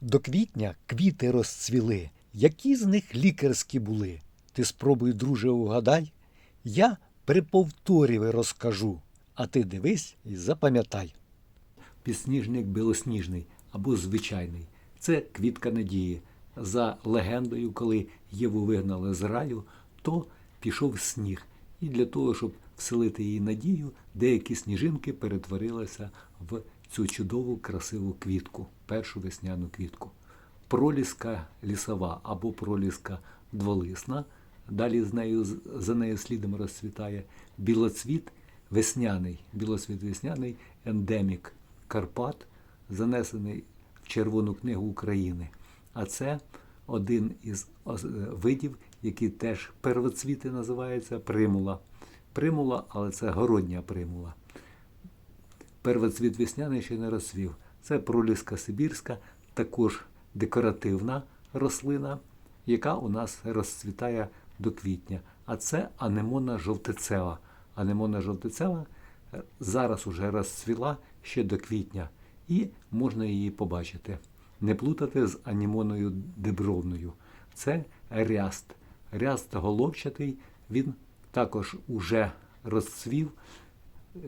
До квітня квіти розцвіли, які з них лікарські були. Ти спробуй, друже, угадай. Я при повторі розкажу, а ти дивись і запам'ятай. Підсніжник білосніжний або звичайний це квітка надії. За легендою, коли Єву вигнали з раю, то пішов сніг. І для того, щоб вселити її надію, деякі сніжинки перетворилися в цю чудову красиву квітку, першу весняну квітку. Проліска лісова або проліска дволисна. Далі з нею, за нею слідом розцвітає білоцвіт весняний, білоцвіт весняний ендемік Карпат, занесений в Червону книгу України. А це один із е, видів, який теж первоцвіти називається примула. Примула, але це городня примула. Первоцвіт весняний ще не розцвів. Це проліска сибірська, також декоративна рослина, яка у нас розцвітає до квітня. А це анемона жовтицева. Анемона жовтицева зараз уже розцвіла ще до квітня, і можна її побачити. Не плутати з анемоною дебровною. Це ряст. Ряст головчатий, він також уже розцвів,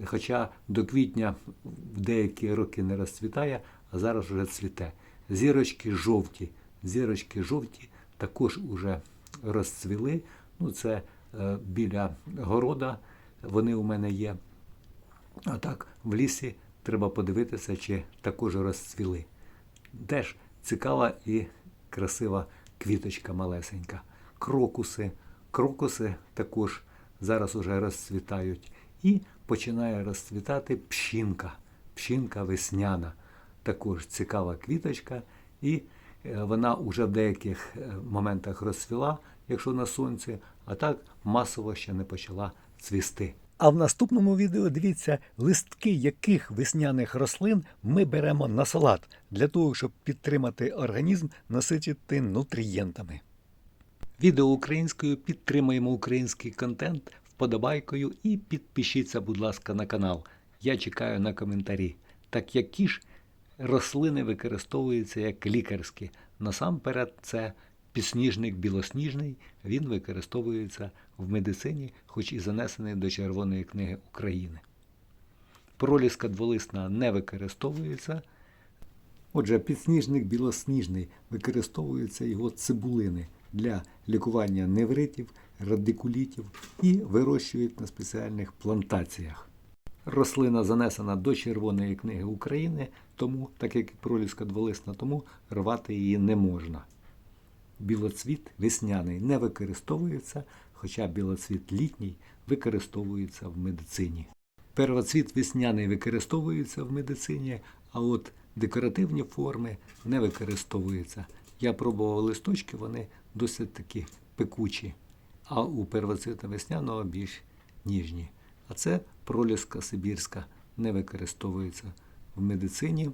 хоча до квітня в деякі роки не розцвітає, а зараз вже цвіте. Зірочки жовті. Зірочки жовті також уже розцвіли. Ну, це е, біля города вони у мене є. А так, в лісі треба подивитися, чи також розцвіли. Теж цікава і красива квіточка малесенька. Крокуси. Крокуси також зараз уже розцвітають. І починає розцвітати пшінка. Пшінка весняна. Також цікава квіточка. І е, вона вже в деяких е, моментах розцвіла, якщо на сонці, а так масово ще не почала цвісти. А в наступному відео дивіться, листки яких весняних рослин ми беремо на салат для того, щоб підтримати організм, насичити нутрієнтами. Відео українською підтримуємо український контент вподобайкою і підпишіться, будь ласка, на канал. Я чекаю на коментарі. Так які ж рослини використовуються як лікарські? Насамперед, це підсніжник білосніжний, він використовується в медицині, хоч і занесений до Червоної книги України. Проліска дволисна не використовується. Отже, підсніжник білосніжний використовуються його цибулини для лікування невритів, радикулітів і вирощують на спеціальних плантаціях. Рослина занесена до Червоної книги України, тому, так як і проліска дволисна, тому рвати її не можна. Білоцвіт весняний не використовується, хоча білоцвіт літній використовується в медицині. Первоцвіт весняний використовується в медицині, а от декоративні форми не використовуються. Я пробував листочки, вони досить такі пекучі, а у первоцвіта весняного більш ніжні. А це проліска сибірська не використовується в медицині.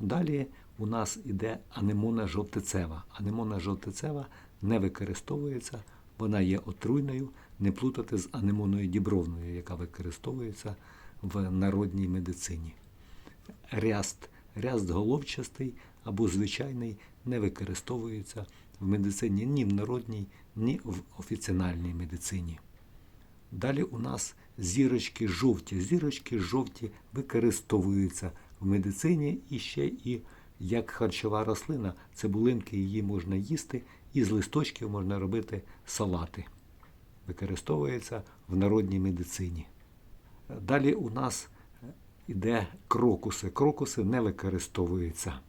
Далі у нас іде анемона жовтицева. Анемона жовтицева не використовується, вона є отруйною, не плутати з анемоною дібровною, яка використовується в народній медицині. Ряст, ряст головчастий або звичайний не використовується в медицині ні в народній, ні в офіціональній медицині. Далі у нас зірочки жовті. Зірочки жовті використовуються в медицині і ще і як харчова рослина. Цибулинки її можна їсти, і з листочків можна робити салати. Використовується в народній медицині. Далі у нас іде крокуси. Крокуси не використовуються.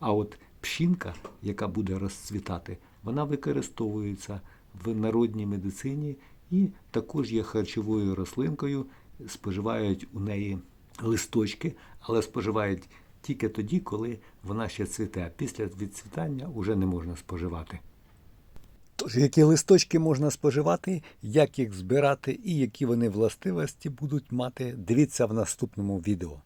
А от пшінка, яка буде розцвітати, вона використовується в народній медицині і також є харчовою рослинкою. Споживають у неї листочки, але споживають тільки тоді, коли вона ще цвіте. Після відцвітання вже не можна споживати. Тож, які листочки можна споживати, як їх збирати і які вони властивості будуть мати, дивіться в наступному відео.